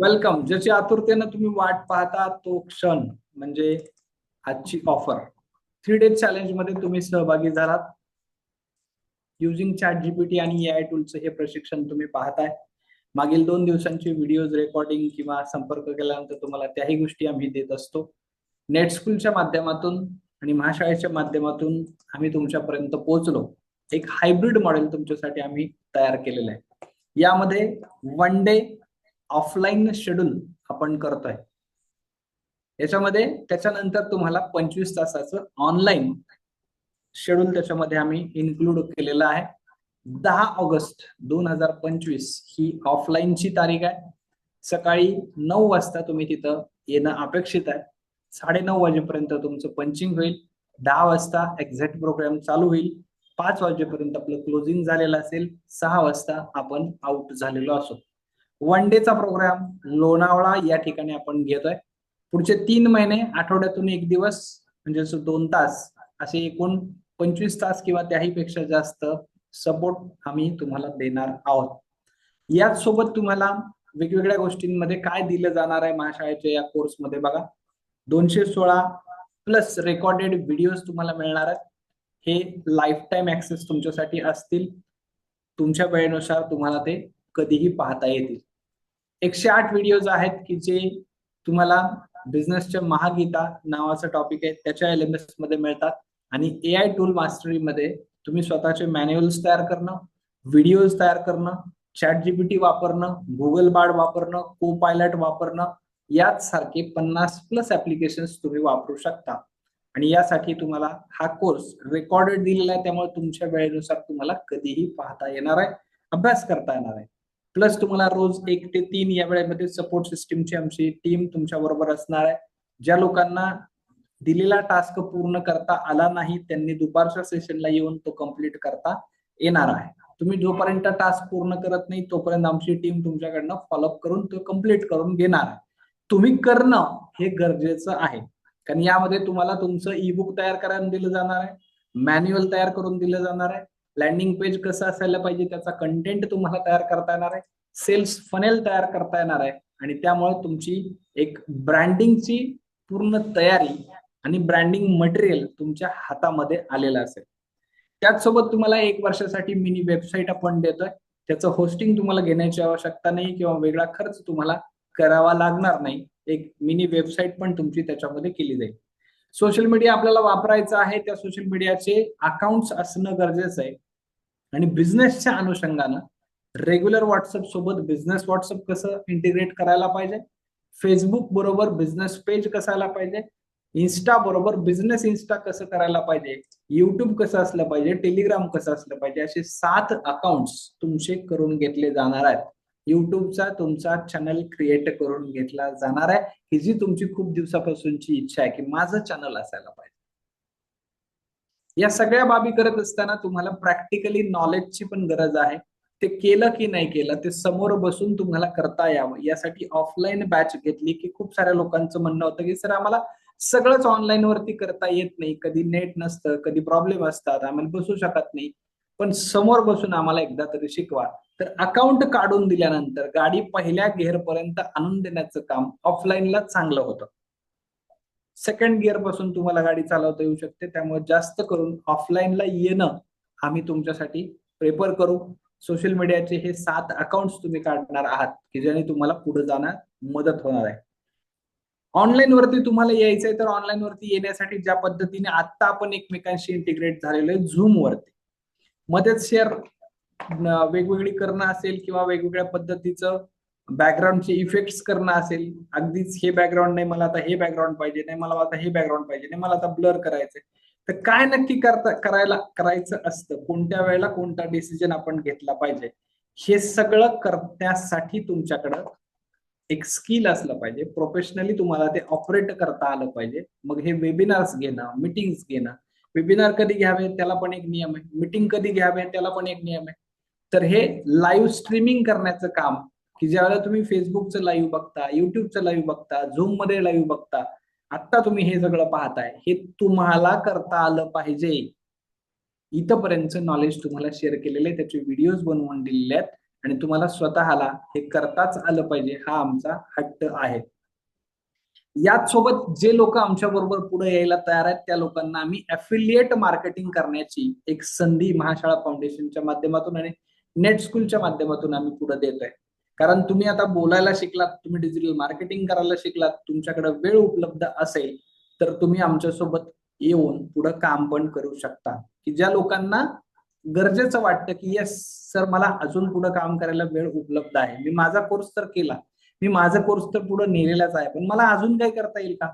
Welcome ज्याची आतुरतेनं तुम्ही वाट पाहता तो क्षण म्हणजे आजची ऑफर थ्री डेज चॅलेंजमध्ये तुम्ही सहभागी झालात. युजिंग चॅट जीपीटी आणि ए आय टूलचं हे प्रशिक्षण तुम्ही पाहताय. मागील दोन दिवसांची व्हिडिओज रेकॉर्डिंग किंवा संपर्क केल्यानंतर तुम्हाला त्याही गोष्टी आम्ही देत असतो. नेट स्कूलच्या माध्यमातून आणि महाशाळेच्या माध्यमातून आम्ही तुमच्यापर्यंत पोहोचलो. एक हायब्रिड मॉडेल तुमच्यासाठी आम्ही तयार केलेलं आहे. यामध्ये वन डे ऑफलाईन शेड्यूल आपण करतोय. याच्यामध्ये त्याच्यानंतर तुम्हाला पंचवीस तासाचं ऑनलाईन शेड्यूल त्याच्यामध्ये आम्ही इन्क्लूड केलेलं आहे. दहा ऑगस्ट दोन हजार पंचवीस ही ऑफलाईनची तारीख आहे. सकाळी नऊ वाजता तुम्ही तिथं येणं अपेक्षित आहे. साडे नऊ वाजेपर्यंत तुमचं पंचिंग होईल. दहा वाजता एक्झॅक्ट प्रोग्राम चालू होईल. पाच वाजेपर्यंत आपलं क्लोजिंग झालेलं असेल. सहा वाजता आपण आउट झालेलो असो. वन डेचा प्रोग्राम लोणावळा या ठिकाणी आपण घेतोय. पुढचे तीन महिने आठवड्यातून एक दिवस म्हणजे दोन तास असे एकूण पंचवीस तास किंवा त्याही पेक्षा जास्त सपोर्ट आम्ही तुम्हाला देणार आहोत. याच सोबत तुम्हाला वेगवेगळ्या गोष्टींमध्ये काय दिलं जाणार आहे महाशाळेच्या या कोर्समध्ये बघा. दोनशे सोळा प्लस रेकॉर्डेड व्हिडिओज तुम्हाला मिळणार आहेत. हे लाईफ टाईम ऍक्सेस तुमच्यासाठी असतील. तुमच्या वेळेनुसार तुम्हाला ते कधीही पाहता येतील. एकशे आठ व्हिडिओज आहेत की जे तुम्हाला बिझनेसच्या महागीता नावाचं टॉपिक आहे त्याच्या एल एम एसमध्ये मिळतात. आणि ए आय टूल मास्टरीमध्ये तुम्ही स्वतःचे मॅन्युअल्स तयार करणं व्हिडिओज तयार करणं चॅट जीपीटी वापरणं गुगल बार्ड वापरणं को पायलट वापरणं याच सारखे पन्नास प्लस ऍप्लिकेशन तुम्ही वापरू शकता. आणि यासाठी तुम्हाला हा कोर्स रेकॉर्डेड दिलेला आहे त्यामुळे तुमच्या वेळेनुसार तुम्हाला कधीही पाहता येणार आहे अभ्यास करता येणार आहे. प्लस तुम्हाला रोज एक ते तीन या वेळेमध्ये सपोर्ट सिस्टीमची आमची टीम तुमच्या बरोबर असणार आहे. ज्या लोकांना दिलेला टास्क पूर्ण करता आला नाही त्यांनी दुपारच्या सेशनला येऊन तो कंप्लीट करता येणार आहे. तुम्ही जोपर्यंत टास्क पूर्ण करत नाही तोपर्यंत आमची टीम तुमच्याकडनं फॉलोअप करून तो कंप्लीट करून घेणार आहे. तुम्ही करणं हे गरजेचं आहे. कारण यामध्ये तुम्हाला तुमचं ई बुक तयार करायला दिलं जाणार आहे. मॅन्युअल तयार करून दिलं जाणार आहे. लँडिंग पेज कसं असायला पाहिजे त्याचा कंटेंट तुम्हाला तयार करता येणार आहे सेल्स फनेल तयार करता येणार आहे आणि त्यामुळे तुमची एक ब्रँडिंगची पूर्ण तयारी आणि ब्रँडिंग मटेरियल तुमच्या हातामध्ये आलेलं असेल. त्याचसोबत तुम्हाला एक वर्षासाठी मिनी वेबसाईट आपण देतोय त्याचं होस्टिंग तुम्हाला घेण्याची आवश्यकता नाही किंवा वेगळा खर्च तुम्हाला करावा लागणार नाही एक मिनी वेबसाईट पण तुमची त्याच्यामध्ये केली जाईल. सोशल मीडिया आपल्याला वापरायचं आहे त्या सोशल मीडियाचे अकाउंट्स असणं गरजेचं आहे. आणि बिझनेसच्या अनुषंगानं रेग्युलर व्हॉट्सअप सोबत बिझनेस व्हॉट्सअप कसं इंटिग्रेट करायला पाहिजे? फेसबुक बरोबर बिझनेस पेज कसायला पाहिजे? इन्स्टा बरोबर बिझनेस इन्स्टा कसं करायला पाहिजे? युट्यूब कसं असलं पाहिजे? टेलिग्राम कसं असलं पाहिजे? असे सात अकाउंट्स तुमचे करून घेतले जाणार आहेत. युट्यूबचा तुमचा चॅनल क्रिएट करून घेतला जाणार आहे. ही जी तुमची खूप दिवसापासूनची इच्छा आहे की माझं चॅनल असायला पाहिजे. या सगळ्या बाबी करत असताना तुम्हाला प्रॅक्टिकली नॉलेजची पण गरज आहे. ते केलं की नाही केलं ते समोर बसून तुम्हाला करता यावं. यासाठी ऑफलाईन बॅच घेतली की खूप साऱ्या लोकांचं म्हणणं होतं की सर आम्हाला सगळंच ऑनलाईन वरती करता येत नाही. कधी नेट नसतं कधी प्रॉब्लेम असतात आम्हाला बसू शकत नाही. पण समोर बसून आम्हाला एकदा तरी शिकवा. तर अकाउंट काढून दिल्यानंतर गाडी पहिल्या गेअर पर्यंत आणून देण्याचं काम ऑफलाईनला चांगलं होतं. सेकंड गिअरपासून तुम्हाला गाडी चालवता येऊ शकते. त्यामुळे जास्त करून ऑफलाईनला येणं आम्ही तुमच्यासाठी प्रेफर करू. सोशल मीडियाचे हे सात अकाउंट तुम्ही काढणार आहात की ज्याने तुम्हाला पुढे जाण्यात मदत होणार आहे. ऑनलाईन वरती तुम्हाला यायचंय तर ऑनलाईन वरती येण्यासाठी ज्या पद्धतीने आता आपण एकमेकांशी इंटिग्रेट झालेलो आहे झूम वरती. मध्येच शेअर वेगवेगळी करणं असेल किंवा वेगवेगळ्या पद्धतीचं बॅकग्राऊंडचे इफेक्ट्स करणं असेल अगदीच हे बॅकग्राऊंड नाही मला आता हे बॅकग्राऊंड पाहिजे नाही मला आता हे बॅकग्राऊंड पाहिजे नाही मला आता ब्लर करायचंय. तर काय नक्की करता करायला करायचं असतं? कोणत्या वेळेला कोणता डिसिजन आपण घेतला पाहिजे? हे सगळं करण्यासाठी तुमच्याकडं एक स्किल असलं पाहिजे. प्रोफेशनली तुम्हाला ते ऑपरेट करता आलं पाहिजे. मग हे वेबिनार्स घेणं मिटिंग्स घेणं. वेबिनार कधी घ्यावे? त्याला पण एक नियम आहे. मिटिंग कधी घ्यावे? त्याला पण एक नियम आहे. तर हे लाईव्ह स्ट्रीमिंग करण्याचं काम की ज्यावेळेला तुम्ही फेसबुकचं लाईव्ह बघता युट्यूबचं लाईव्ह बघता झूममध्ये लाईव्ह बघता आता तुम्ही हे सगळं पाहताय हे तुम्हाला करता आलं पाहिजे. इथपर्यंत नॉलेज तुम्हाला शेअर केलेले त्याचे व्हिडिओज बनवून दिलेले आहेत आणि तुम्हाला स्वतःला हे करताच आलं पाहिजे हा आमचा हट्ट आहे. याच सोबत जे लोक आमच्या बरोबर पुढे यायला तयार आहेत त्या लोकांना आम्ही अफिलिएट मार्केटिंग करण्याची एक संधी महाशाळा फाउंडेशनच्या माध्यमातून आणि नेट स्कूलच्या माध्यमातून आम्ही पुढे देतोय. कारण तुम्ही आता बोलायला शिकलात तुम्ही डिजिटल मार्केटिंग करायला शिकलात तुमच्याकडे वेळ उपलब्ध असेल तर तुम्ही आमच्यासोबत येऊन पुढे काम पण करू शकता. की ज्या लोकांना गरजेचं वाटतं की येस सर मला अजून पुढे काम करायला वेळ उपलब्ध आहे. मी माझा कोर्स तर केला. मी माझा कोर्स तर पुढे नेलेलाच आहे. पण मला अजून काय करता येईल का?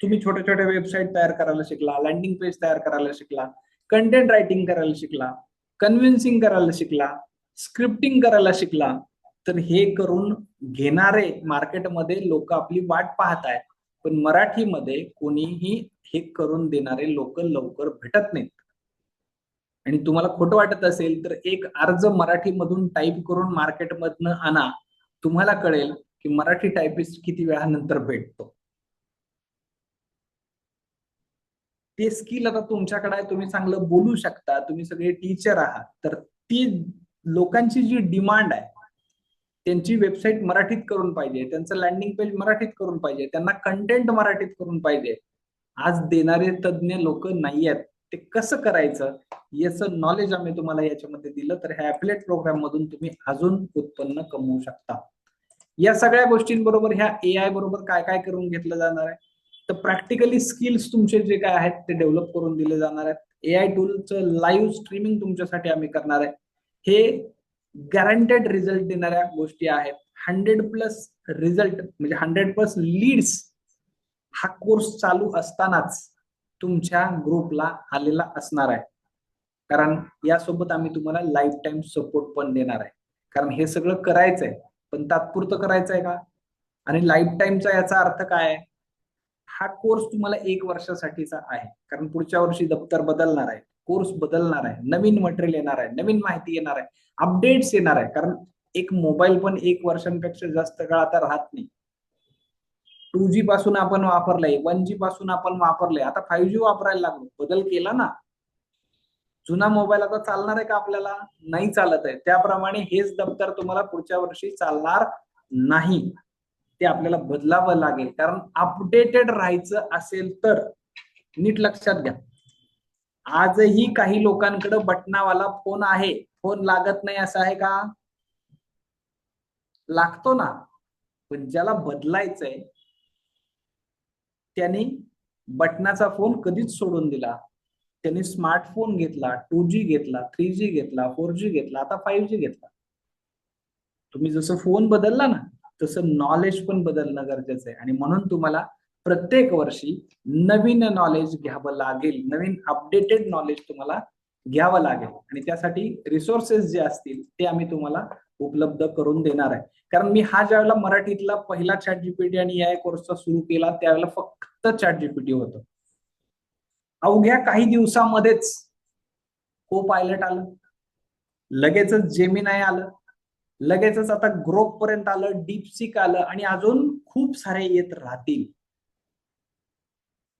तुम्ही छोट्या छोट्या वेबसाईट तयार करायला शिकला लँडिंग पेज तयार करायला शिकला कंटेंट रायटिंग करायला शिकला कन्व्हिन्सिंग करायला शिकला स्क्रिप्टिंग करायला शिकला तर हे करून घेणारे मार्केटमध्ये लोक आपली वाट पाहत आहेत पण मराठीमध्ये कोणीही हे करून देणारे लोक लवकर भेटत नाहीत. आणि तुम्हाला खोटं वाटत असेल तर एक अर्ज मराठीमधून टाईप करून मार्केटमधनं आणा. तुम्हाला कळेल की मराठी टायपिस्ट किती वेळानंतर भेटतो. ते स्किल आता तुमच्याकडे आहे तुम्ही चांगलं बोलू शकता तुम्ही सगळे टीचर आहात. तर ती लोकांची जी डिमांड आहे त्यांची वेबसाईट मराठीत करून पाहिजे. त्यांचं लँडिंग पेज मराठीत करून पाहिजे. त्यांना कंटेंट मराठीत करून पाहिजे. आज देणारे तज्ज्ञ लोक नाही आहेत. ते कसं करायचं? याचं नॉलेज आम्ही तुम्हाला याच्यामध्ये दिलं तर ह्या ऍपलेट प्रोग्राम मधून तुम्ही अजून उत्पन्न कमवू शकता. या सगळ्या गोष्टींबरोबर ह्या ए आय बरोबर काय काय करून घेतलं जाणार आहे? तर प्रॅक्टिकली स्किल्स तुमचे जे काय आहेत ते डेव्हलप करून दिले जाणार आहेत. ए आय टूलचं लाईव्ह स्ट्रीमिंग तुमच्यासाठी आम्ही करणार आहे. हे गॅरंटेड रिझल्ट देणाऱ्या गोष्टी आहेत. हंड्रेड प्लस रिझल्ट म्हणजे हंड्रेड प्लस लीड्स हा कोर्स चालू असतानाच तुमच्या ग्रुपला आलेला असणार आहे. कारण यासोबत आम्ही तुम्हाला लाईफ टाईम सपोर्ट पण देणार आहे. कारण हे सगळं करायचंय पण तात्पुरतं करायचंय का? आणि लाईफ टाईमचा याचा अर्थ काय आहे? हा कोर्स तुम्हाला एक वर्षासाठीचा आहे. कारण पुढच्या वर्षी दप्तर बदलणार आहे. कोर्स बदलणार आहे नवीन मटेरियल येणार आहे नवीन माहिती येणार आहे अपडेट्स येणार आहे. कारण एक मोबाईल पण एक वर्षांपेक्षा जास्त काळ आता राहत नाही. टू जी पासून आपण वापरलंय वन जी पासून आपण वापरलंय. आता फाईव्ह जी वापरायला लागलो. बदल केला ना? जुना मोबाईल आता चालणार आहे का आपल्याला? नाही चालत आहे. त्याप्रमाणे हेच दप्तर तुम्हाला पुढच्या वर्षी चालणार नाही. ते आपल्याला बदलावं लागेल. कारण अपडेटेड राहायचं असेल तर नीट लक्षात घ्या. आजही काही लोकांकडे बटनावाला फोन आहे. फोन लागत नाही असं आहे का? लागतो ना. पण ज्याला बदलायचंय त्यांनी बटनाचा फोन कधीच सोडून दिला. त्यांनी स्मार्टफोन घेतला टू जी घेतला थ्री जी घेतला फोर जी घेतला आता फाईव्ह जी घेतला. तुम्ही जसं फोन बदलला ना तसं नॉलेज पण बदलणं गरजेचं आहे. आणि म्हणून तुम्हाला प्रत्येक वर्षी नवीन नॉलेज घ्यावं लागेल नवीन अपडेटेड नॉलेज तुम्हाला घ्यावं लागेल. आणि त्यासाठी रिसोर्सेस जे असतील ते आम्ही तुम्हाला उपलब्ध करून देणार आहे. कारण मी हा ज्यावेळेला मराठीतला पहिला चॅट जीपीटी आणि या कोर्सचा सुरू केला त्यावेळेला फक्त चॅट जीपीटी होतं. अवघ्या काही दिवसामध्येच को पायलट आलं. लगेचच जेमिनाय आलं. लगेचच आता ग्रोप पर्यंत आलं डीपसिक आलं आणि अजून खूप सारे येत राहतील.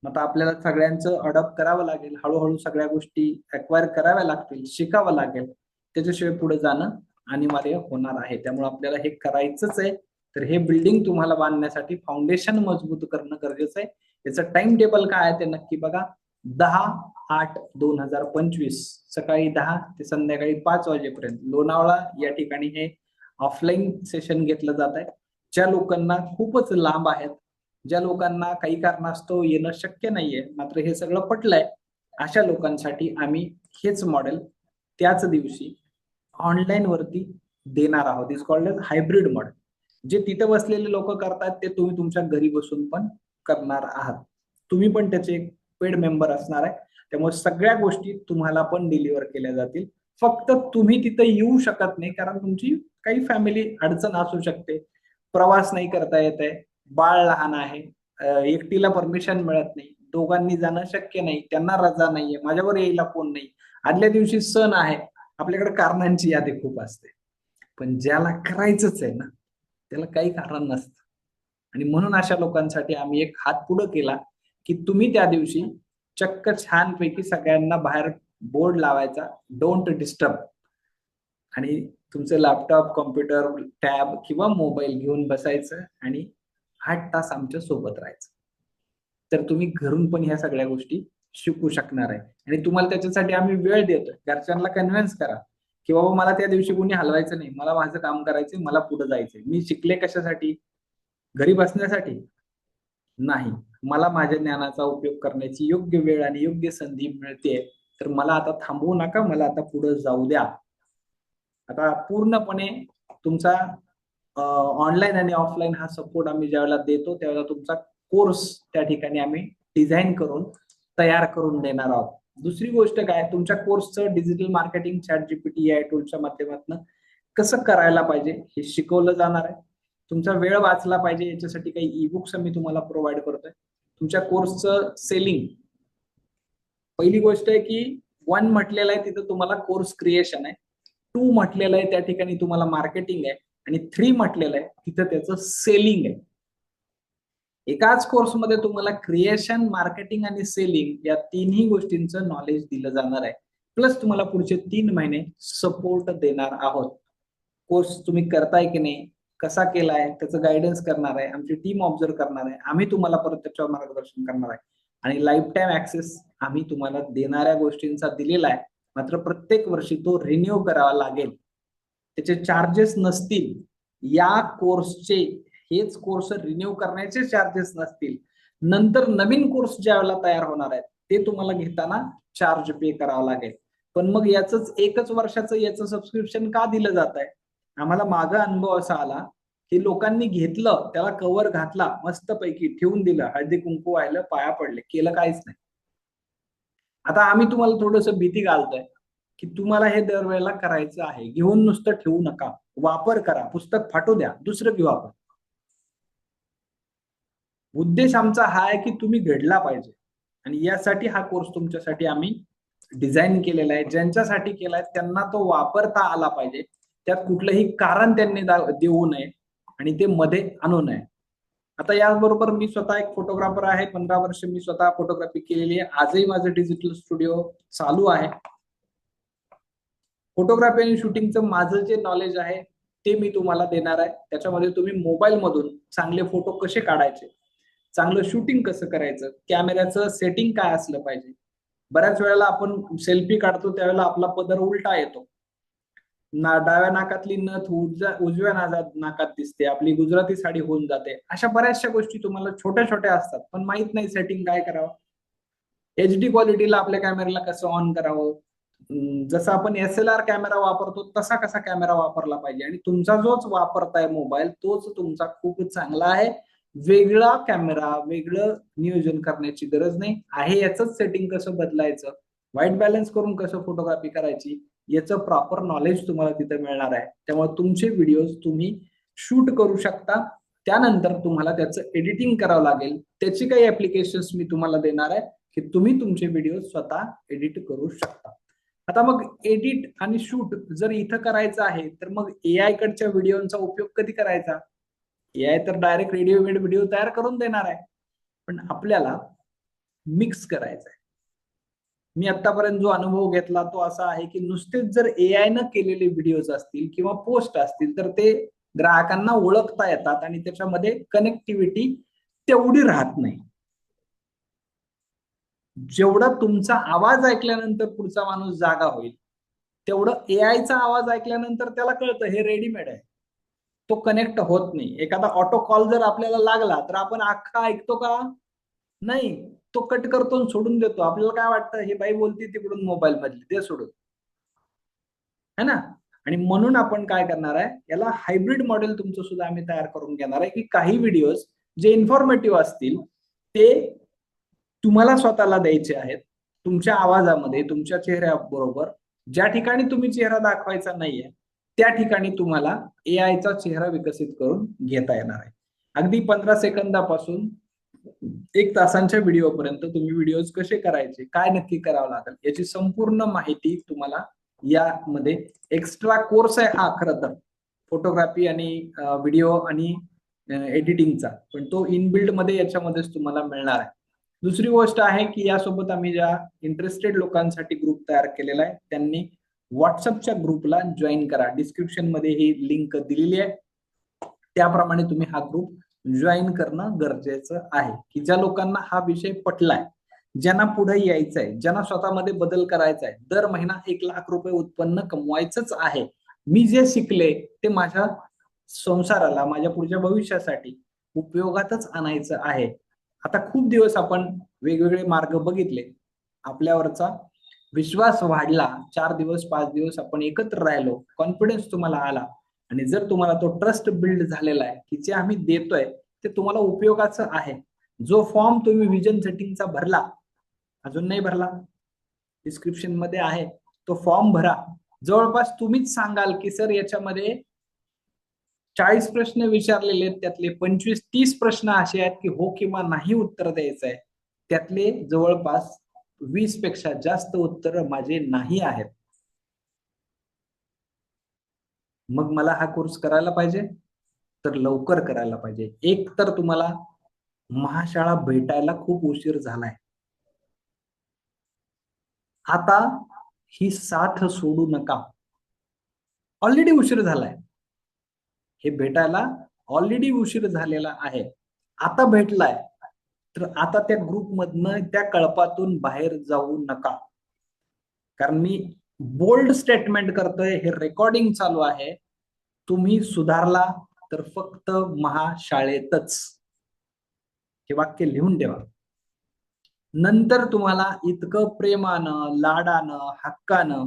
आता आपल्याला सगळ्यांचं अडॉप्ट करावं लागेल. हळूहळू सगळ्या गोष्टी अक्वायर कराव्या लागतील शिकावं लागेल. त्याच्याशिवाय पुढे जाणं अनिवार्य होणार आहे. त्यामुळे आपल्याला हे करायचंच आहे. तर हे बिल्डिंग तुम्हाला बांधण्यासाठी फाउंडेशन मजबूत करणं गरजेचं आहे. याचं टाइम टेबल काय आहे ते नक्की बघा. दहा आठ दोन हजार पंचवीस. सकाळी दहा ते संध्याकाळी पाच वाजेपर्यंत. लोणावळा या ठिकाणी हे ऑफलाईन सेशन घेतलं जात आहे. ज्या लोकांना खूपच लांब आहेत ज्या लोकांना काही कारणास्तव येणं शक्य नाहीये मात्र हे सगळं पटलंय अशा लोकांसाठी आम्ही हेच मॉडेल त्याच दिवशी ऑनलाईन वरती देणार आहोत. Is called as hybrid model जे तिथे बसलेले लोक करतात ते तुम्ही तुमच्या घरी बसून पण करणार आहात. तुम्ही पण त्याचे एक पेड मेंबर असणार आहे. त्यामुळे सगळ्या गोष्टी तुम्हाला पण डिलिव्हर केल्या जातील. फक्त तुम्ही तिथे येऊ शकत नाही कारण तुमची काही फॅमिली अडचण असू शकते. प्रवास नाही करता येत आहे. बाळ लहान आहे एकटीला परमिशन मिळत नाही दोघांनी जाणं शक्य नाही त्यांना रजा नाहीये माझ्यावर यायला कोण नाही. आदल्या दिवशी सण आहे आपल्याकडे कारणांची यादी खूप असते. पण ज्याला करायचंच आहे ना त्याला काही कारण नसतं. आणि म्हणून अशा लोकांसाठी आम्ही एक हात पुढं केला की तुम्ही त्या दिवशी चक्क छानपैकी सगळ्यांना बाहेर बोर्ड लावायचा डोंट डिस्टर्ब आणि तुमचं लॅपटॉप कॉम्प्युटर टॅब किंवा मोबाईल घेऊन बसायचं आणि आठ तास आमच्यासोबत राहायचं. तर तुम्ही घरून पण ह्या सगळ्या गोष्टी शिकू शकणार आहे. आणि तुम्हाला त्याच्यासाठी आम्ही वेळ देतोय. घरच्यांना कन्व्हिन्स करा की बाबा मला त्या दिवशी कोणी हलवायचं नाही. मला माझं काम करायचंय मला पुढे जायचंय. मी शिकले कशासाठी? घरी बसण्यासाठी? नाही. मला माझ्या ज्ञानाचा उपयोग करण्याची योग्य वेळ आणि योग्य संधी मिळते. तर मला आता थांबवू नका. मला आता पुढे जाऊ द्या. आता पूर्णपणे तुमचा ऑनलाईन आणि ऑफलाईन हा सपोर्ट आम्ही ज्यावेळेला देतो त्यावेळेला तुमचा कोर्स त्या ठिकाणी आम्ही डिझाईन करून तयार करून देणार आहोत. दुसरी गोष्ट काय तुमच्या कोर्सचं digital marketing chat GPT I टूलच्या माध्यमातून कसं करायला पाहिजे हे शिकवलं जाणार आहे. तुमचा वेळ वाचला पाहिजे याच्यासाठी काही ई बुक्स मी तुम्हाला प्रोव्हाइड करतोय. तुमच्या कोर्सचं सेलिंग पहिली गोष्ट आहे की वन म्हटलेलं आहे तिथं तुम्हाला कोर्स क्रिएशन आहे. टू म्हटलेलं आहे त्या ठिकाणी तुम्हाला मार्केटिंग आहे. आणि थ्री म्हटलेलं आहे तिथं त्याचं सेलिंग आहे. एकाच कोर्समध्ये तुम्हाला क्रिएशन मार्केटिंग आणि सेलिंग या तिन्ही गोष्टींचं नॉलेज दिलं जाणार आहे. प्लस तुम्हाला पुढचे तीन महिने सपोर्ट देणार आहोत. कोर्स तुम्ही करताय की नाही कसा केलाय त्याचं गायडन्स करणार आहे आमची टीम ऑब्झर्व करणार आहे आम्ही तुम्हाला परत त्याच्यावर मार्गदर्शन करणार आहे. आणि लाईफ टाईम ऍक्सेस आम्ही तुम्हाला देणाऱ्या गोष्टींचा दिलेला आहे. मात्र प्रत्येक वर्षी तो रिन्यू करावा लागेल. त्याचे चार्जेस नसतील या कोर्सचे हेच कोर्स रिन्यू करण्याचे चार्जेस नसतील. नंतर नवीन कोर्स ज्या वेळेला तयार होणार आहेत ते तुम्हाला घेताना चार्ज पे करावा लागेल. पण मग याच एकच वर्षाचं याचं सबस्क्रिप्शन का दिलं जात आहे? आम्हाला माग अनुभव असा आला की लोकांनी घेतलं त्याला कव्हर घातला मस्तपैकी ठेवून दिलं हळदी कुंकू व्हायला पाया पडले केलं काहीच नाही. आता आम्ही तुम्हाला थोडस भीती घालतोय. की तुम्हाला हे दरवेळेला करायचं आहे. घेऊन नुसतं ठेवू नका. वापर करा. पुस्तक फाटू द्या. दुसरं घेऊ आपण. उद्देश आमचा हा आहे की तुम्ही घडला पाहिजे. आणि यासाठी हा कोर्स तुमच्यासाठी आम्ही डिझाईन केलेला आहे. ज्यांच्यासाठी केलाय त्यांना तो वापरता आला पाहिजे. त्यात कुठलंही कारण त्यांनी देऊ नये आणि ते मध्ये आणू नये. आता याचबरोबर मी स्वतः एक फोटोग्राफर आहे. पंधरा वर्ष मी स्वतः फोटोग्राफी केलेली आहे. आजही माझं डिजिटल स्टुडिओ चालू आहे. फोटोग्राफी आणि शूटिंगचं माझं जे नॉलेज आहे ते मी तुम्हाला देणार आहे. त्याच्यामध्ये तुम्ही मोबाईल मधून चांगले फोटो कसे काढायचे? चांगलं शूटिंग कसं करायचं? कॅमेऱ्याचं सेटिंग काय असलं पाहिजे? बऱ्याच वेळेला आपण सेल्फी काढतो त्यावेळेला आपला पदर उलटा येतो. ना डाव्या नाकातली नथ उजव्या उजव्या नाकात दिसते. आपली गुजराती साडी होऊन जाते. अशा बऱ्याचशा गोष्टी तुम्हाला छोट्या छोट्या असतात. पण माहीत नाही सेटिंग काय करावं. एच डी क्वालिटीला आपल्या कॅमेऱ्याला कसं ऑन करावं? जसं आपण एस एल आर कॅमेरा वापरतो तसा कसा कॅमेरा वापरला पाहिजे? आणि तुमचा जोच वापरताय मोबाईल तोच तुमचा खूप चांगला आहे. वेगळा कॅमेरा वेगळं नियोजन करण्याची गरज नाही. आहे याच सेटिंग कसं बदलायचं? व्हाईट बॅलन्स करून कसं फोटोग्राफी करायची? याचं प्रॉपर नॉलेज तुम्हाला तिथे मिळणार आहे. त्यामुळे तुमचे व्हिडिओज तुम्ही शूट करू शकता. त्यानंतर तुम्हाला त्याचं एडिटिंग करावं लागेल. त्याची काही ऍप्लिकेशन्स मी तुम्हाला देणार आहे की तुम्ही तुमचे व्हिडिओ स्वतः एडिट करू शकता. आता मग एडिट आणि शूट जर इथं करायचं आहे तर मग एआय कडच्या व्हिडिओचा उपयोग कधी करायचा? एआय तर डायरेक्ट रेडिओ व्हिडिओ तयार करून देणार आहे. पण आपल्याला मिक्स करायचं आहे. मी आतापर्यंत जो अनुभव घेतला तो असा आहे की नुसतेच जर एआय न केलेले व्हिडिओज असतील किंवा पोस्ट असतील तर ते ग्राहकांना ओळखता येतात आणि त्याच्यामध्ये कनेक्टिव्हिटी तेवढी राहत नाही. जेवढा तुमचा आवाज ऐकल्यानंतर पुढचा माणूस जागा होईल तेवढं एआयचा आवाज ऐकल्यानंतर त्याला कळतं हे रेडीमेड आहे. तो कनेक्ट होत नाही. एखादा ऑटो कॉल जर आपल्याला लागला तर आपण अख्खा ऐकतो का? नाही. तो कट करतो सोडून देतो. आपल्याला काय वाटतं? हे बाई बोलते तिकडून मोबाईल मधली. ते सोडून. है ना? आणि म्हणून आपण काय करणार आहे? याला हायब्रिड मॉडेल तुमचं सुद्धा आम्ही तयार करून घेणार आहे. की काही व्हिडिओज जे इन्फॉर्मेटिव्ह असतील ते तुम्हाला स्वतःला द्यायचे आहेत तुमच्या आवाजामध्ये तुमच्या चेहऱ्याबरोबर ज्या ठिकाणी तुम्ही चेहरा दाखवायचा नाहीये त्या ठिकाणी तुम्हाला ए आयचा चेहरा विकसित करून घेता येणार आहे. अगदी पंधरा सेकंदापासून एक तासांच्या व्हिडिओपर्यंत तुम्ही व्हिडिओज कसे करायचे काय नक्की करावं लागेल याची संपूर्ण माहिती तुम्हाला यामध्ये एक्स्ट्रा कोर्स आहे हा खरं तर. फोटोग्राफी आणि व्हिडिओ आणि एडिटिंगचा पण तो इनबिल्डमध्ये याच्यामध्येच तुम्हाला मिळणार आहे. दुसरी गोष्ट आहे की यासोबत आम्ही ज्या इंटरेस्टेड लोकांसाठी ग्रुप तयार केलेला आहे त्यांनी व्हॉट्सअपच्या ग्रुपला जॉईन करा. डिस्क्रिप्शनमध्ये ही लिंक दिलेली आहे. त्याप्रमाणे तुम्ही हा ग्रुप जॉईन करणं गरजेचं आहे. की ज्या लोकांना हा विषय पटलाय ज्यांना पुढे यायचं आहे ज्यांना स्वतःमध्ये बदल करायचा आहे दर महिना एक लाख रुपये उत्पन्न कमवायचंच आहे. मी जे शिकले ते माझ्या संसाराला माझ्या पुढच्या भविष्यासाठी उपयोगातच आणायचं आहे. आता खूप दिवस आपण वेगवेगळे मार्ग बघितले. आपल्यावरचा विश्वास वाढला. चार दिवस पाच दिवस आपण एकत्र राहिलो. कॉन्फिडन्स तुम्हाला आला. आणि जर तुम्हाला तो ट्रस्ट बिल्ड झालेला आहे की जे आम्ही देतोय ते तुम्हाला उपयोगाचं आहे. जो फॉर्म तुम्ही विजन सेटिंगचा भरला अजून नाही भरला डिस्क्रिप्शनमध्ये आहे तो फॉर्म भरा. जवळपास तुम्हीच सांगाल की सर याच्यामध्ये चाळीस प्रश्न विचारलेले आहेत त्यातले पंचवीस तीस प्रश्न असे आहेत की हो किंवा नाही उत्तर द्यायचं आहे. त्यातले जवळपास वीसपेक्षा जास्त उत्तर माझे नाही आहेत. मग मला हा कोर्स करायला पाहिजे? तर लवकर करायला पाहिजे. एक तर तुम्हाला महाशाळा भेटायला खूप उशीर झालाय. आता ही साथ सोडू नका. ऑलरेडी उशीर झालाय. हे भेटायला ऑलरेडी उशीर झालेला आहे. आता भेटलाय तर आता त्या ग्रुपमधनं त्या कळपातून बाहेर जाऊ नका. कारण मी बोल्ड स्टेटमेंट करतोय हे रेकॉर्डिंग चालू आहे. तुम्ही सुधारला तर फक्त महाशाळेतच. हे वाक्य लिहून ठेवा. नंतर तुम्हाला इतकं प्रेमानं लाडानं हक्कानं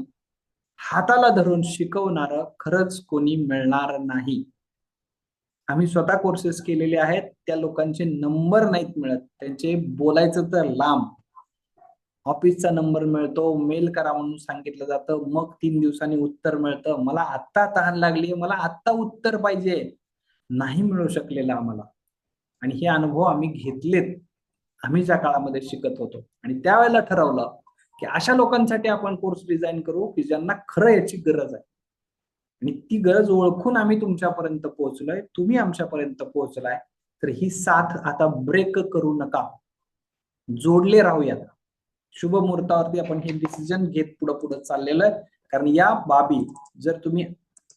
हाताला धरून शिकवणार खरंच कोणी मिळणार नाही. आम्ही स्वतः कोर्सेस केलेले आहेत. त्या लोकांचे नंबर नाहीत मिळत. त्यांचे बोलायचं तर लांब. ऑफिसचा नंबर मिळतो मेल करा म्हणून सांगितलं जातं. मग तीन दिवसांनी उत्तर मिळतं. मला आत्ता तहान लागली मला आत्ता उत्तर पाहिजे. नाही मिळू शकलेलं आम्हाला. आणि हे अनुभव आम्ही घेतलेत. आम्ही ज्या काळामध्ये शिकत होतो. आणि त्यावेळेला ठरवलं की अशा लोकांसाठी आपण कोर्स डिझाईन करू की ज्यांना खरं याची गरज आहे. आणि ती गरज ओळखून आम्ही तुमच्यापर्यंत पोहोचलोय तुम्ही आमच्यापर्यंत पोहोचलाय तर ही साथ आता ब्रेक करू नका. जोडले राहूयात. शुभ मुहूर्तावरती आपण हे डिसिजन घेत पुढं पुढं चाललेलं आहे. कारण या बाबी जर तुम्ही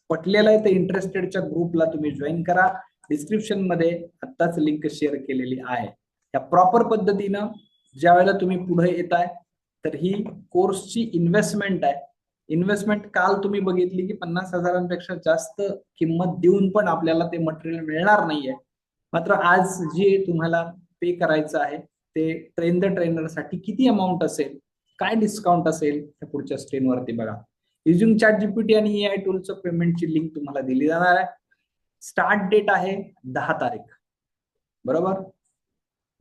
पटलेलं आहे तर इंटरेस्टेडच्या ग्रुपला तुम्ही जॉईन करा. डिस्क्रिप्शनमध्ये आत्ताच लिंक शेअर केलेली आहे. या प्रॉपर पद्धतीनं ज्या वेळेला तुम्ही पुढे येताय तर ही कोर्सची इन्व्हेस्टमेंट आहे. इन्व्हेस्टमेंट काल तुम्ही बघितली की पन्नास हजारांपेक्षा जास्त किंमत देऊन पण आपल्याला ते मटेरियल मिळणार नाहीये. मात्र आज जे तुम्हाला पे करायचं आहे ते ट्रेन द ट्रेनरसाठी किती अमाऊंट असेल काय डिस्काउंट असेल त्या पुढच्या स्क्रीनवरती बघा. युजिंग चॅट जीपीटी आणि ए आय टूलचं पेमेंटची लिंक तुम्हाला दिली जाणार आहे. स्टार्ट डेट आहे दहा तारीख. बरोबर?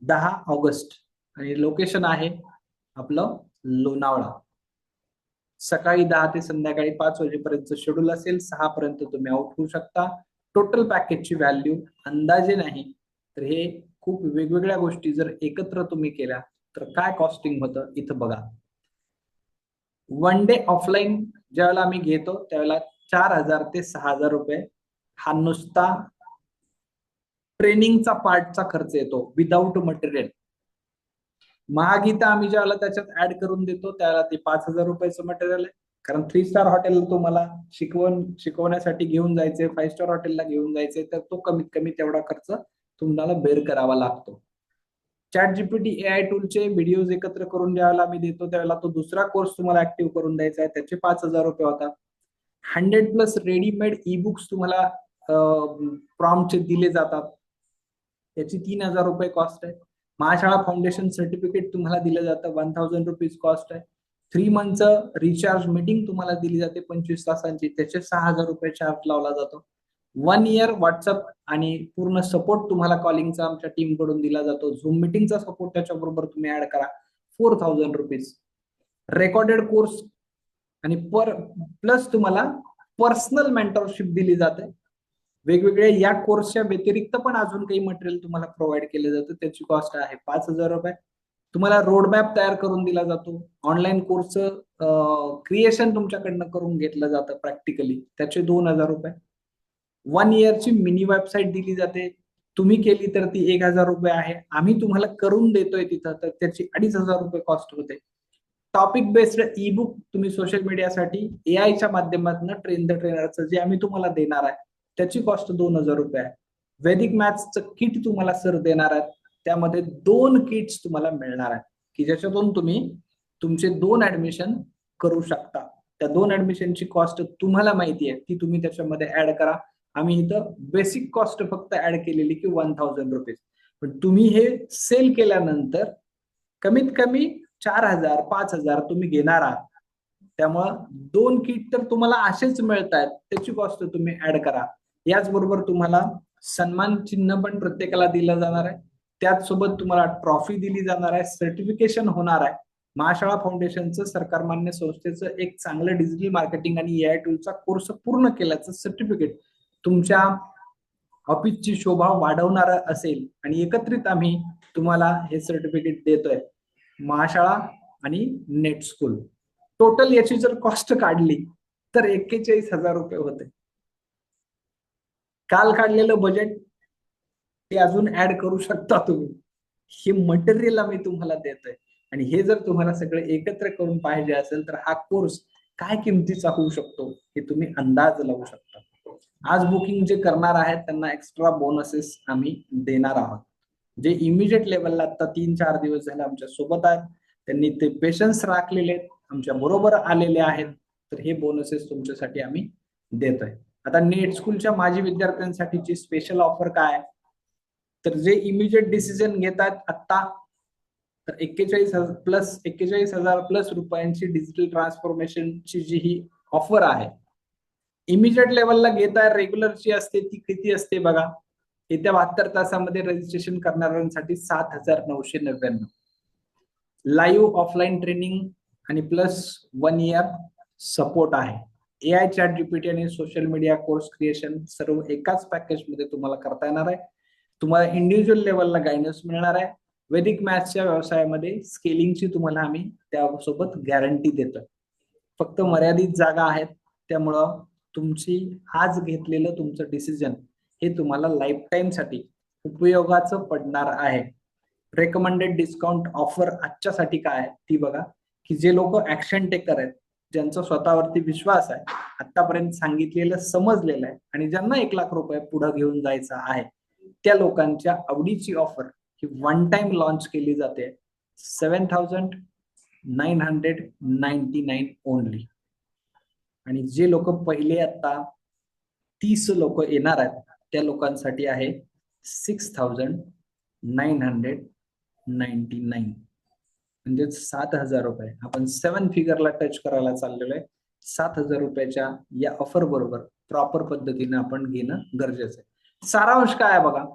दहा ऑगस्ट. आणि लोकेशन आहे आपलं लोणावळा. सकाळी दहा ते संध्याकाळी पाच वाजेपर्यंत शेड्यूल असेल सहा पर्यंत तुम्ही आउट होऊ शकता. टोटल पॅकेजची व्हॅल्यू अंदाजे नाही. तर हे खूप वेगवेगळ्या गोष्टी जर एकत्र तुम्ही केल्या तर काय कॉस्टिंग होतं इथं बघा. वन डे ऑफलाईन ज्यावेळेला आम्ही घेतो त्यावेळेला चार हजार ते सहा हजार रुपये हा नुसता ट्रेनिंगचा पार्टचा खर्च येतो विदाऊट मटेरियल महागीता आम्ही ज्याला त्याच्यात ऍड करून देतो त्याला ते पाच हजार रुपयाचं मटेरियल आहे. कारण थ्री स्टार हॉटेल तुम्हाला शिकवण शिकवण्यासाठी घेऊन जायचे फाईव्ह स्टार हॉटेलला घेऊन जायचे तर तो कमीत कमी तेवढा खर्च तुम्हाला बेर करावा लागतो. चॅट जीपीटी ए आय टूलचे व्हिडिओज एकत्र करून ज्यावेळेला आम्ही देतो त्यावेळेला तो दुसरा कोर्स तुम्हाला ऍक्टिव्ह करून द्यायचा आहे त्याचे पाच हजार रुपये होतात. Hundred plus readymade e books तुम्हाला प्रॉम्प्टचे दिले जातात. त्याची तीन हजार रुपये कॉस्ट आहे. महाशाळा फाउंडेशन सर्टिफिकेट तुम्हाला दिलं जातं. वन थाउजंड रुपीज कॉस्ट आहे. थ्री मंथचं रिचार्ज मीटिंग तुम्हाला दिली जाते पंचवीस तासांची. त्याचे सहा हजार रुपये चार्ज लावला जातो. वन इयर व्हॉट्सअप आणि पूर्ण सपोर्ट तुम्हाला कॉलिंगचा आमच्या टीमकडून दिला जातो. झूम मिटिंगचा सपोर्ट त्याच्याबरोबर तुम्ही ऍड करा. Four thousand rupees recorded course आणि पर प्लस तुम्हाला पर्सनल मेंटरशिप दिली जाते. वेगवेगळ्या या कोर्सच्या व्यतिरिक्त पण अजून काही मटेरियल तुम्हाला प्रोव्हाइड केलं जातं. त्याची कॉस्ट आहे पाच हजार रुपये. तुम्हाला रोडमॅप तयार करून दिला जातो. ऑनलाईन कोर्सचं क्रिएशन तुमच्याकडनं करून घेतलं जातं प्रॅक्टिकली त्याचे दोन हजार रुपये. वन इयरची मिनी वेबसाईट दिली जाते. तुम्ही केली तर ती एक हजार रुपये आहे. आम्ही तुम्हाला करून देतोय तिथं तर त्याची अडीच हजार रुपये कॉस्ट होते. टॉपिक बेस्ड ई बुक तुम्ही सोशल मीडियासाठी ए माध्यमातून ट्रेन द ट्रेनरचं जे आम्ही तुम्हाला देणार आहे. त्याची कॉस्ट दोन हजार रुपये आहे. वैदिक मॅथ्सचं किट तुम्हाला सर देणार आहेत. त्यामध्ये दोन किट्स तुम्हाला मिळणार आहेत. की ज्याच्यातून तुम्ही तुमचे दोन ऍडमिशन करू शकता. त्या दोन ऍडमिशनची कॉस्ट तुम्हाला माहिती आहे. ती तुम्ही त्याच्यामध्ये ऍड करा. आम्ही इथं बेसिक कॉस्ट फक्त ऍड केलेली की वन थाउजंड रुपीज पण तुम्ही हे सेल केल्यानंतर कमीत कमी चार हजार पाच हजार तुम्ही घेणार आहात. त्यामुळं दोन किट तर तुम्हाला असेच मिळत आहेत त्याची कॉस्ट तुम्ही ऍड करा. याचबरोबर तुम्हाला सन्मान चिन्ह पण प्रत्येकाला दिलं जाणार आहे. त्याचसोबत तुम्हाला ट्रॉफी दिली जाणार आहे. सर्टिफिकेशन होणार आहे. महाशाळा फाउंडेशनचं सरकारमान्य संस्थेचं एक चांगलं डिजिटल मार्केटिंग आणि ए आय टूलचा कोर्स पूर्ण केल्याचं सर्टिफिकेट तुमच्या ऑफिसची शोभा वाढवणार असेल आणि एकत्रित आम्ही तुम्हाला हे सर्टिफिकेट देतोय. महाशाळा आणि नेट स्कूल. टोटल याची जर कॉस्ट काढली तर एक्केचाळीस हजार रुपये होते. काल काढलेलं बजेट ते अजून ऍड करू शकता तुम्ही. हे मटेरियल आम्ही तुम्हाला देतोय. आणि हे जर तुम्हाला सगळं एकत्र करून पाहिजे असेल तर हा कोर्स काय किमतीचा होऊ शकतो हे तुम्ही अंदाज लावू शकता. आज बुकिंग जे करणार आहेत त्यांना एक्स्ट्रा बोनसेस आम्ही देणार आहोत. जे इमिजिएट लेवलला आता तीन चार दिवस झाले आमच्यासोबत आहेत. त्यांनी ते पेशन्स राखलेले आहेत. आमच्या बरोबर आलेले आहेत. तर हे बोनसेस तुमच्यासाठी आम्ही देतोय. आता नेट स्कूलच्या माजी विद्यार्थ्यांसाठीची स्पेशल ऑफर काय? तर जे इमिजिएट डिसिजन घेतात आत्ता तर एक्केचाळीस हजार प्लस एक्केचाळीस हजार प्लस रुपयांची डिजिटल ट्रान्सफॉर्मेशनची जी ही ऑफर आहे इमिजिएट लेवलला घेत आहे रेग्युलरची असते ती किती असते बघा? येत्या बहात्तर तासामध्ये रजिस्ट्रेशन करणाऱ्यांसाठी सात हजार नऊशे नव्याण्णव. लाईव्ह ऑफलाईन ट्रेनिंग आणि प्लस वन इयर सपोर्ट आहे. ए आय चॅट जीपीटी आणि सोशल मीडिया कोर्स क्रिएशन सर्व एकाच पॅकेजमध्ये तुम्हाला करता येणार आहे. तुम्हाला इंडिव्हिज्युअल लेवलला गायडन्स मिळणार आहे. वैदिक मॅथ्सच्या व्यवसायामध्ये स्केलिंगची तुम्हाला आम्ही त्यासोबत गॅरंटी देतोय. फक्त मर्यादित जागा आहेत त्यामुळं तुमची आज घेतलेलं तुमचं डिसिजन हे तुम्हाला लाईफ टाईमसाठी उपयोगाचं पडणार आहे. रेकमेंडेड डिस्काउंट ऑफर आजच्यासाठी काय आहे ती बघा. की जे लोक ऍक्शन टेकर आहेत ज्यांचा स्वतःवरती विश्वास आहे आतापर्यंत सांगितलेलं समजलेलं आहे आणि ज्यांना एक लाख रुपये पुढे घेऊन जायचं आहे त्या लोकांच्या आवडीची ऑफर ही वन टाइम लॉन्च केली जाते seven thousand nine hundred ninety nine only आणि जे लोक पहिले आता तीस लोक येणार आहेत त्या लोकांसाठी आहे six thousand nine hundred ninety nine म्हणजे सात हजार रुपये. आपण सेवन फिगरला टच करायला चाललेलो आहे. सात हजार रुपयाच्या या ऑफर बरोबर प्रॉपर पद्धतीने आपण घेणं गरजेचं आहे. सारांश काय आहे बघा?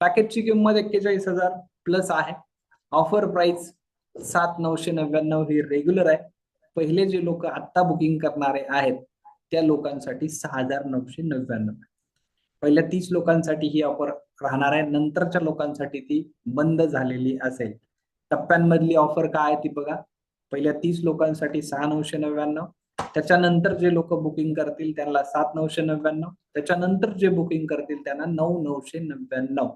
पॅकेजची किंमत एक्केचाळीस हजार प्लस आहे. ऑफर प्राइस सात नऊशे नव्याण्णव ही रेग्युलर आहे. पहिले जे लोक आत्ता बुकिंग करणारे आहेत त्या लोकांसाठी सहा हजार नऊशे नव्याण्णव. पहिल्या तीस लोकांसाठी ही ऑफर राहणार आहे. नंतरच्या लोकांसाठी ती बंद झालेली असेल. टप्प्यांमधली ऑफर काय आहे ती बघा. पहिल्या तीस लोकांसाठी सहा नऊशे नव्याण्णव. त्याच्यानंतर जे लोक बुकिंग करतील त्यांना सात नऊशे नव्याण्णव. त्याच्यानंतर जे बुकिंग करतील त्यांना नऊ नऊशे नव्याण्णव.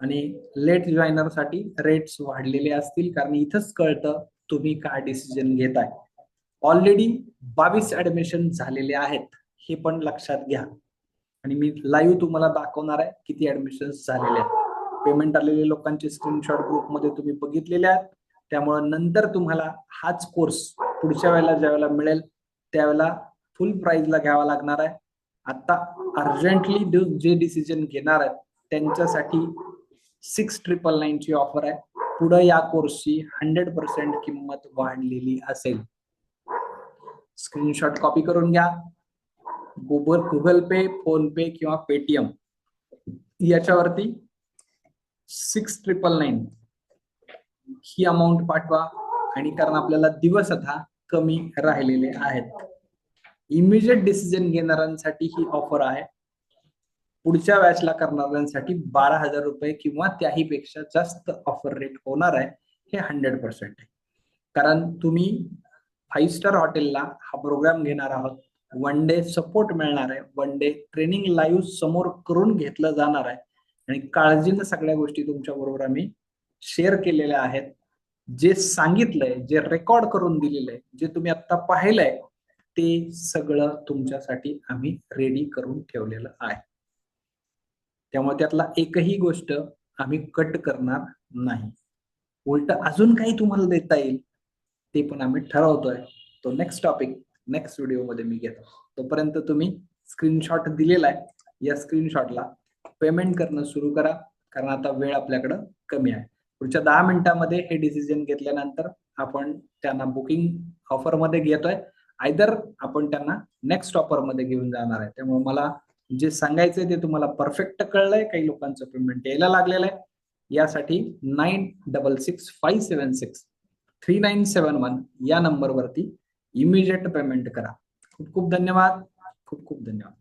आणि लेट जॉईनरसाठी रेट्स वाढलेले असतील कारण इथंच कळतं तुम्ही काय डिसिजन घेताय. ऑलरेडी बावीस ऍडमिशन झालेले आहेत. हे पण लक्षात घ्या. आणि मी लाईव्ह तुम्हाला दाखवणार आहे किती ऍडमिशन झालेले आहेत. पेमेंट आलेले लोकांचे स्क्रीनशॉट ग्रुपमध्ये तुम्ही बघितलेले आहेत. त्यामुळे नंतर तुम्हाला हाच कोर्स पुढच्या वेळेला ज्या वेळेला मिळेल त्यावेळेला फुल प्राइसला घ्यावा लागणार आहे. आता अर्जंटली जे डिसिजन घेणार आहेत त्यांच्यासाठी सिक्स ट्रिपल नाईनची ऑफर आहे. पुढे या कोर्सची हंड्रेड पर्सेंट किंमत वाढलेली असेल. स्क्रीनशॉट कॉपी करून घ्या. गुगल गुगल पे फोन पे किंवा पेटीएम याच्यावरती सिक्स ट्रिपल नाईन ही अमाऊंट पाठवा आणि कारण आपल्याला दिवस आता कमी राहिलेले आहेत. इमिजिएट डिसिजन घेणाऱ्यांसाठी ही ऑफर आहे. पुढच्या बॅचला करणाऱ्यांसाठी बारा हजार रुपये किंवा त्याही पेक्षा जास्त ऑफर रेट होणार आहे. हे हंड्रेड पर्सेंट आहे. कारण तुम्ही फाईव्ह स्टार हॉटेलला हा प्रोग्राम घेणार आहोत. वन डे सपोर्ट मिळणार आहे. वन डे ट्रेनिंग लाईव्ह समोर करून घेतलं जाणार आहे. आणि काळजीनं सगळ्या गोष्टी तुमच्या बरोबर आम्ही शेअर केलेल्या आहेत. जे सांगितलंय जे रेकॉर्ड करून दिलेलं आहे जे तुम्ही आता पाहिलंय ते सगळं तुमच्यासाठी आम्ही रेडी करून ठेवलेलं आहे. त्यामुळे त्यातला एकही गोष्ट आम्ही कट करणार नाही. उलट अजून काही तुम्हाला देता येईल ते पण आम्ही ठरवतोय. तो नेक्स्ट टॉपिक नेक्स्ट व्हिडिओमध्ये मी घेतो. तोपर्यंत तुम्ही स्क्रीनशॉट दिलेला आहे. या स्क्रीनशॉटला पेमेंट करणं सुरू करा कारण आता वेळ आपल्याकडं कमी आहे. पुढच्या दहा मिनिटांमध्ये हे डिसिजन घेतल्यानंतर आपण त्यांना बुकिंग ऑफरमध्ये घेतोय. आयदर आपण त्यांना नेक्स्ट ऑफरमध्ये घेऊन जाणार आहे. त्यामुळे मला जे सांगायचंय ते तुम्हाला परफेक्ट कळलंय. काही लोकांचं पेमेंट यायला लागलेलं आहे. यासाठी nine double six five seven six three nine seven one या नंबरवरती इमिजिएट पेमेंट करा. खूप खूप धन्यवाद. खूप खूप धन्यवाद.